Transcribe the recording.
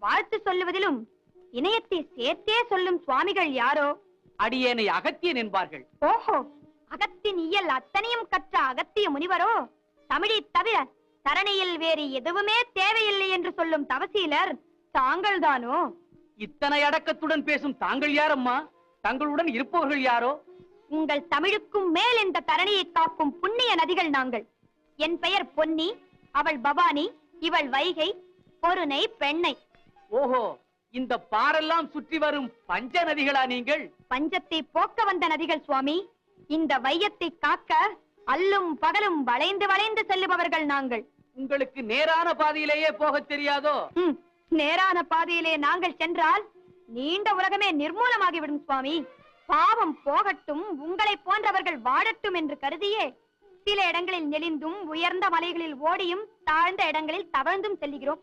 வாழ்த்து சொல்லுவதிலும் இணையத்தை சேர்த்தே சொல்லும் சுவாமிகள் யாரோ? அடியேனை அகத்தியன் என்பார்கள். ஓஹோ அகத்தின் இயல் அத்தனையும் கற்ற அகத்திய முனிவரோ? தமிழை தவிர தரணியில் வேறு எதுவுமே தேவையில்லை என்று சொல்லும் தவசீலர் தாங்கள்தானோ? இத்தனை அடக்கத்துடன் பேசும் தாங்கள் யாரம்மா? தங்களுடன் இருப்பவர்கள் யாரோ? உங்கள் தமிழுக்கும் மேல் இந்த தரணியை காக்கும் புண்ணிய நதிகள் நாங்கள். என் பெயர் பொன்னி அவள் பவானி இவள் வைகை பொருணை பெண்ணை. ஓஹோ இந்த பாரெல்லாம் சுற்றி வரும் பஞ்ச நதிகளா நீங்கள்? பஞ்சத்தை போக்க வந்த நதிகள் சுவாமி. இந்த வையத்தை காக்க அல்லும் பகலும் வளைந்து வளைந்து செல்லுபவர்கள் நாங்கள். உங்களுக்கு நேரான பாதையிலேயே போகத் தெரியாதோ? நேரான பாதையிலே நாங்கள் சென்றால் நீண்ட உலகமே நிர்மூலமாகிவிடும் சுவாமி. பாவம் போகட்டும் உங்களை போன்றவர்கள் வாழட்டும் என்று கருதியே சில இடங்களில் நெளிந்தும் உயர்ந்த மலைகளில் ஓடியும் தாழ்ந்த இடங்களில் தவழ்ந்தும் செல்லுகிறோம்.